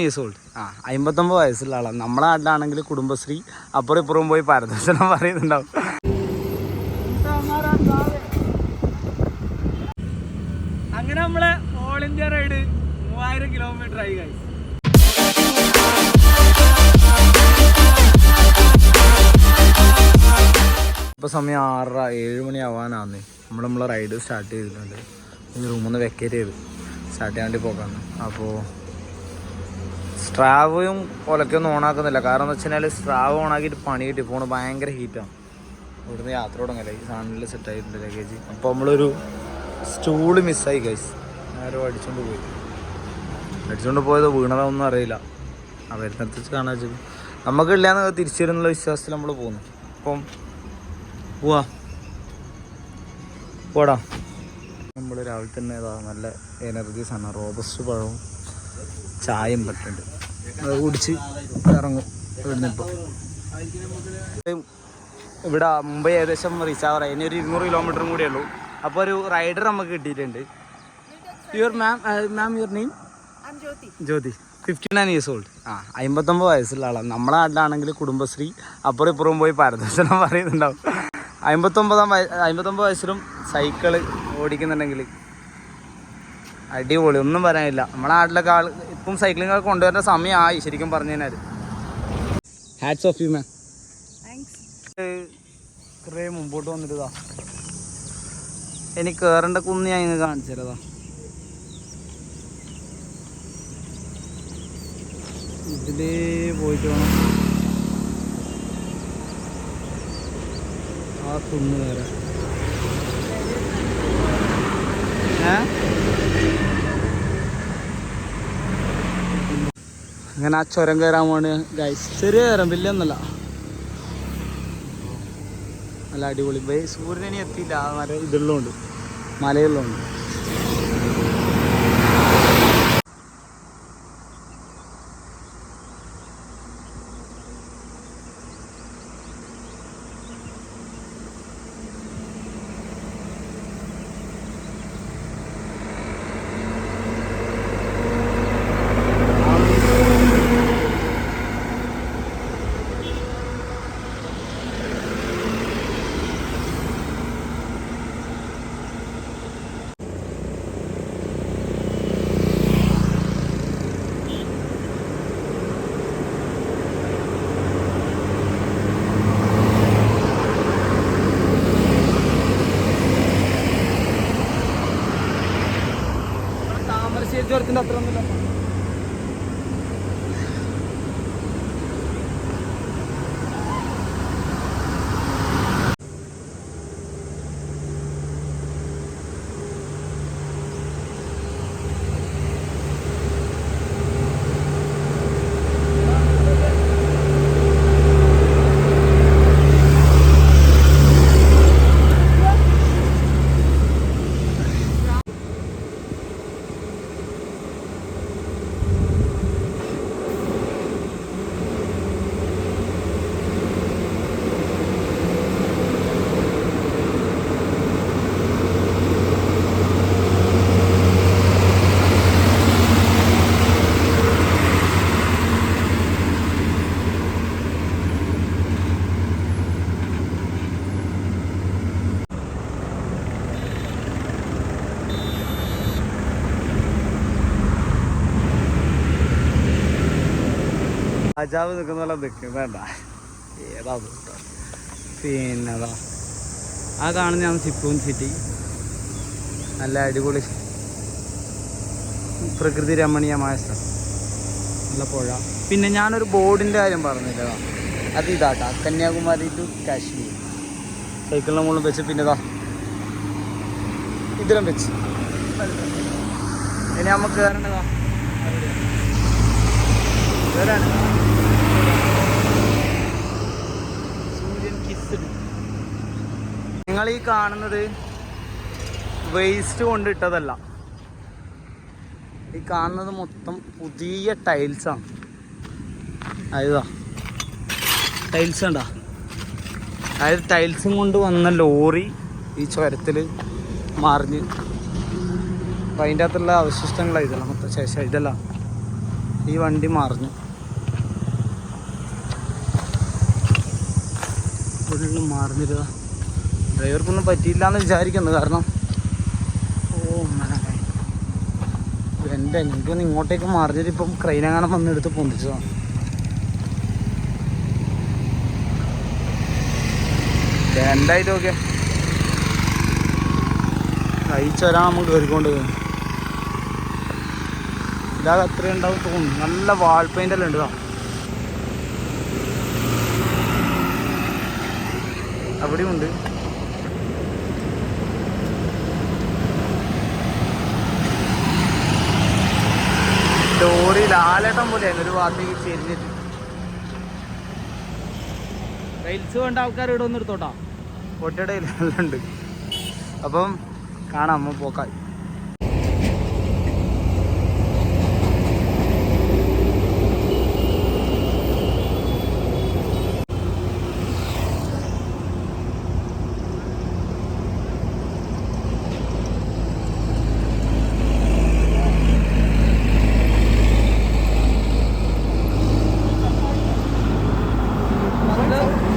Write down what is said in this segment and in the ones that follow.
Years old ആ അമ്പത്തൊമ്പത് വയസ്സുള്ള ആളാണ് നമ്മളെ നാട്ടിലാണെങ്കിൽ കുടുംബശ്രീ അപ്പുറം ഇപ്പുറം പോയി പരദർശനം പറയുന്നുണ്ടാവും. അങ്ങനെ നമ്മളെ ഓൾ ഇന്ത്യ റൈഡ് മൂവായിരം കിലോമീറ്റർ ആയി കഴിച്ചു ഇപ്പോൾ സമയം ആറര ഏഴ് മണി ആവാനാന്ന്. നമ്മൾ നമ്മളെ റൈഡ് സ്റ്റാർട്ട് ചെയ്തിട്ടുണ്ട്. ഈ റൂമിൽ നിന്ന് വെക്കേറ്റ് ചെയ്ത് സ്റ്റാർട്ട് ചെയ്യാൻ വേണ്ടി പോക്കാണ് അപ്പോൾ സ്ട്രാവും ഒലക്കൊന്നും ഓണാക്കുന്നില്ല കാരണം എന്ന് വെച്ച് കഴിഞ്ഞാൽ സ്ട്രാവ് ഓണാക്കിയിട്ട് പണി കിട്ടി. ഫോണ് ഭയങ്കര ഹീറ്റാണ് ഇവിടുന്ന് യാത്ര തുടങ്ങല്ലേ. ഈ സാധനത്തിൽ സെറ്റ് ആയിട്ടുണ്ട് ലഗേജ് അപ്പോൾ നമ്മളൊരു സ്റ്റൂൾ മിസ്സായി ഗൈസ് ആരോ അടിച്ചുകൊണ്ട് പോയി. അടിച്ചുകൊണ്ട് പോയത് വീണതൊന്നും അറിയില്ല. വരുന്നിടത്ത് വെച്ച് കാണാൻ വെച്ചത്. നമുക്കില്ലാന്ന് തിരിച്ചു വിശ്വാസത്തിൽ നമ്മൾ പോകുന്നു അപ്പം പോവാ. പോടാ. നമ്മൾ രാവിലെ തന്നെ ഇതാ നല്ല എനർജീസ് ആണ് റോബസ്റ്റ് പഴവും പറ്റുന്നുണ്ട് അത് കുടിച്ച് ഇറങ്ങും. ഇവിടുന്ന് ഇപ്പോൾ ഇവിടെ മുംബൈ ഏകദേശം റീച്ച് ആവാറ ഇനി ഒരു ഇരുന്നൂറ് കിലോമീറ്ററും കൂടെ ഉള്ളൂ. അപ്പോൾ ഒരു റൈഡർ നമുക്ക് കിട്ടിയിട്ടുണ്ട്. Your ma'am ma'am your name. Jyoti. Fifty nine years old ആ അമ്പത്തൊമ്പത് വയസ്സുള്ള ആളാണ് നമ്മളെ നാട്ടിലാണെങ്കിൽ കുടുംബശ്രീ അപ്പുറം ഇപ്പുറം പോയി പരദർശനം പറയുന്നുണ്ടാവും. അമ്പത്തൊമ്പതാം വയ അമ്പത്തൊമ്പത് വയസ്സിലും സൈക്കിൾ ഓടിക്കുന്നുണ്ടെങ്കിൽ അടിപൊളി ഒന്നും പറയാനില്ല. നമ്മളെ നാട്ടിലൊക്കെ ആൾ ഇപ്പം സൈക്ലിംഗ് ഒക്കെ കൊണ്ടുവരേണ്ട സമയമായി ശരിക്കും പറഞ്ഞു കഴിഞ്ഞാൽ ഹാറ്റ്സ് ഓഫ് യു മാം. കുറേ മുമ്പോട്ട് വന്നിട്ടതാ. എനിക്ക് കയറേണ്ട കുന്ന് ഞാൻ ഇങ്ങ് കാണിച്ചു തരതാ ഇതിൽ പോയിട്ട് വേണം. ആ കുന്ന് കയറാൻ അങ്ങനെ ആ ചുരം കയറാൻ പോണ് ഗൈസ് ചെറിയ കയറാം വലിയൊന്നല്ല നല്ല അടിപൊളി. ബൈ സൂര്യൻ ഇനി ആ മര ഇതുള്ളതുകൊണ്ട്. മലയുള്ളതുകൊണ്ട്. ಜೋರ್ ತಿನ್ನತ್ರ രാജാവ് നിൽക്കുന്ന പോലെ നിൽക്കും. വേണ്ട. ഏതാ പിന്നെ പിന്നതാ? ആ കാണുന്നതാണ് സിപ്പൂൺ സിറ്റി. നല്ല അടിപൊളി പ്രകൃതി രമണീയമായ സ്ഥലം. നല്ല പുഴ. പിന്നെ ഞാനൊരു ബോർഡിന്റെ കാര്യം പറഞ്ഞില്ല? അത് ഇതാട്ടാ. കന്യാകുമാരി ടു കാശ്മീർ. സൈക്കിളിന് മുകളിൽ വെച്ച് പിന്നെ ഇതാ. ഇതിലും വെച്ച്. ഇനി നമുക്ക് കയറേണ്ടതാ ഇവരാണ് സൂര്യൻ കിസ് നിങ്ങൾ ഈ കാണുന്നത് വേസ്റ്റ് കൊണ്ട് ഇട്ടതല്ല. ഈ കാണുന്നത് മൊത്തം പുതിയ ടൈൽസാണ് അതാ ടൈൽസ് ഉണ്ടാ അതായത് ടൈൽസും കൊണ്ട് വന്ന ലോറി ഈ ചുരത്തിൽ മറിഞ്ഞ്. അപ്പം അതിന്റെ അകത്തുള്ള അവശിഷ്ടങ്ങളാണ് ഇതെല്ലാം. മൊത്തം ശേഷം ഇതെല്ലാം. ഈ വണ്ടി മറിഞ്ഞു. ഫുള്ള് മറിഞ്ഞിരുക ഡ്രൈവർക്കൊന്നും പറ്റിയില്ല എന്ന് വിചാരിക്കുന്നു. കാരണം ഓ എന്റെ എനിക്കൊന്ന് ഇങ്ങോട്ടേക്ക് മറിഞ്ഞിട്ട് ഇപ്പം ക്രെയിനെങ്ങാനും വന്നെടുത്ത് പൊന്തിച്ചതാണ് എന്തായിട്ട് നോക്കിയാ? കഴിച്ചൊരാ നമുക്ക് കയറിക്കൊണ്ട് ഇതാ അത്ര ഉണ്ടാവും തോന്നുന്നു. നല്ല വാൾ പെയിന്റ് എല്ലാം ഉണ്ട് ഇതാ. അവിടെയും ഉണ്ട്. ലോറി ലാലേട്ടം പോലെയാണ് ഒരു ഭാഗത്തേക്ക് ചെരിഞ്ഞിട്ട്. റെയിൽസ് വേണ്ട ആൾക്കാർ ഇവിടെ ഒന്ന് എടുത്തോട്ടാ ഒറ്റയിടയിലെല്ലാം ഉണ്ട്. അപ്പം കാണാം അമ്മ പോക്കായി.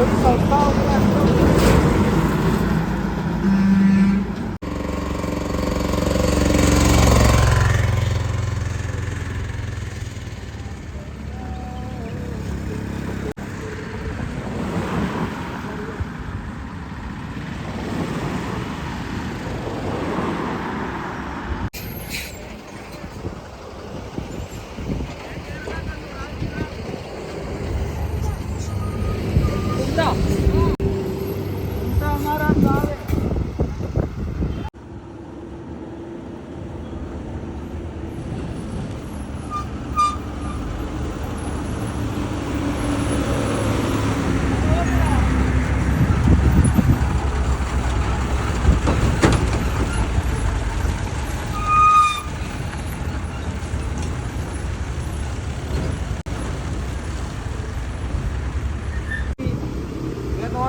我找到了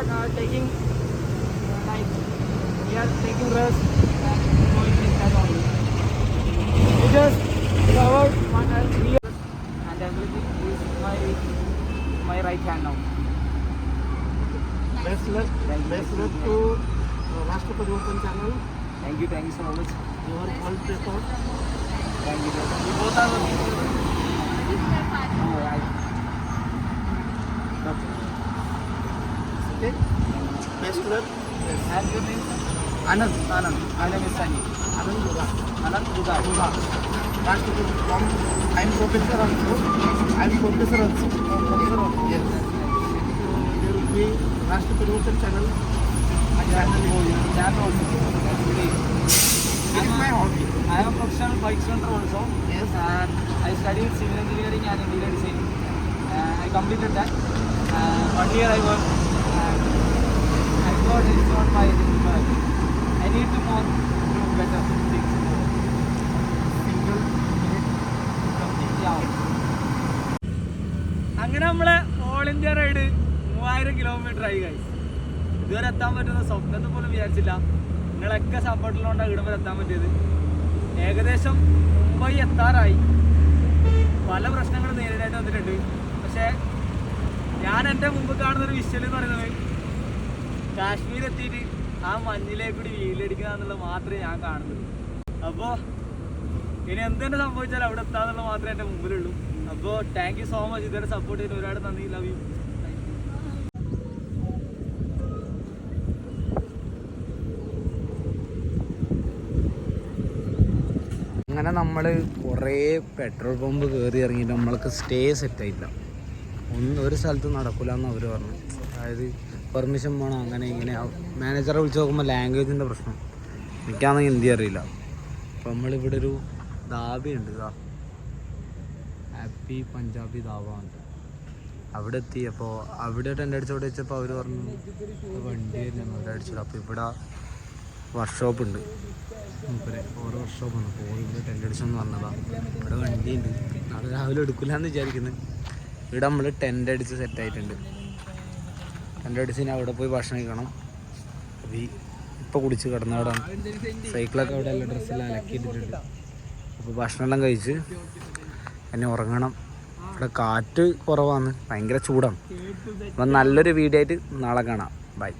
not uh, taking uh, like we are taking rest and going like that only. We just covered one and three and everything is my my right hand now. Best luck, Thank you. best luck to uh, Parivartan channel. Thank you, thank you so much. Your world record. Thank you. Both are working. Right. Okay. Best luck. And your name? Anand. Anand. Name is Sunny. Anand Yoga. Anand Duga. Yoga. Rashtra from I'm professor also. I'm professor also. Professor also. Yes. There will be Rashtra Parivartan channel. My channel is Channel. This is my hobby. I am a professional bike instructor also. Yes. And I studied civil engineering and interior design. Uh, I completed that. Uh, one year I worked. Not my I need to more do better things. അങ്ങനെ നമ്മളെ all India ride മൂവായിരം kilometre ആയി കഴിച്ചു ഇതുവരെ എത്താൻ പറ്റുന്ന സ്വപ്നത്തിൽ പോലും വിചാരിച്ചില്ല. നിങ്ങളൊക്കെ സപ്പോർട്ടിലുകൊണ്ടാണ് ഇടുമ്പോൾ എത്താൻ പറ്റിയത്. ഏകദേശം മുംബൈ എത്താറായി. പല പ്രശ്നങ്ങളും നേരിടേണ്ടി വന്നിട്ടുണ്ട്. പക്ഷേ ഞാൻ എന്റെ മുമ്പ് കാണുന്നൊരു വിഷ്വൽ എന്ന് പറയുന്നത് കാശ്മീർ എത്തിയിട്ട് ആ മഞ്ഞിലേക്ക് കൂടി വീലടിക്കുക മാത്രമേ ഞാൻ കാണുന്നുള്ളൂ. അപ്പോൾ ഇനി എന്ത് തന്നെ സംഭവിച്ചാലും അവിടെ എത്താന്നുള്ളത് മാത്രമേ എന്റെ മുമ്പിലുള്ളൂ. അപ്പോൾ താങ്ക് യു സോ മച്ച് ഇതുവരെ സപ്പോർട്ട് ചെയ്ത് ഒരുപാട് നന്ദി. ലവ് യു അങ്ങനെ നമ്മൾ കുറേ പെട്രോൾ പമ്പ് കയറി ഇറങ്ങിയിട്ട് നമ്മൾക്ക് സ്റ്റേ സെറ്റായില്ല ഒന്നും ഒരു സ്ഥലത്ത് നടക്കില്ല എന്ന് അവർ പറഞ്ഞു. അതായത് പെർമിഷൻ വേണം? അങ്ങനെ ഇങ്ങനെ. മാനേജറെ വിളിച്ച് നോക്കുമ്പോൾ ലാംഗ്വേജിന്റെ പ്രശ്നം. എനിക്കാണെങ്കിൽ ഹിന്ദി അറിയില്ല. അപ്പം നമ്മളിവിടെ ഒരു ധാബയുണ്ട് ഇതാ. ഹാപ്പി പഞ്ചാബി ഉണ്ട് അവിടെ എത്തി അപ്പോൾ അവിടെ ടെന്റ് അടിച്ചവിടെ വെച്ചപ്പോൾ അവർ പറഞ്ഞു "ഇത് വണ്ടി ആയിരുന്നു അവിടെ അടിച്ചത്. അപ്പോൾ ഇവിടെ വർക്ക്ഷോപ്പ് ഉണ്ട്. ഓരോ വർക്ക്ഷോപ്പ് ഉണ്ട്. അപ്പോൾ ഇവിടെ ടെന്റ് അടിച്ചെന്ന് പറഞ്ഞതാ. ഇവിടെ വണ്ടി ഉണ്ട് നാളെ രാവിലെ എടുക്കില്ല എന്ന് വിചാരിക്കുന്നത് ഇവിടെ നമ്മൾ ടെന്റ് അടിച്ച് സെറ്റായിട്ടുണ്ട് ടെന്റ് അടിച്ച് ഇനി അവിടെ പോയി ഭക്ഷണം കഴിക്കണം. അപ്പോൾ ഈ ഇപ്പോൾ കുടിച്ച് കിടന്ന അവിടെ സൈക്കിളൊക്കെ അവിടെ എല്ലാ ഡ്രസ്സെല്ലാം അലക്കിയിട്ടിട്ടുണ്ട് അപ്പോൾ ഭക്ഷണമെല്ലാം കഴിച്ച് എന്നെ ഉറങ്ങണം. ഇവിടെ കാറ്റ് കുറവാണ് ഭയങ്കര ചൂടാണ്. അപ്പം നല്ലൊരു വീഡിയോ ആയിട്ട് നാളെ കാണാം. ബൈ.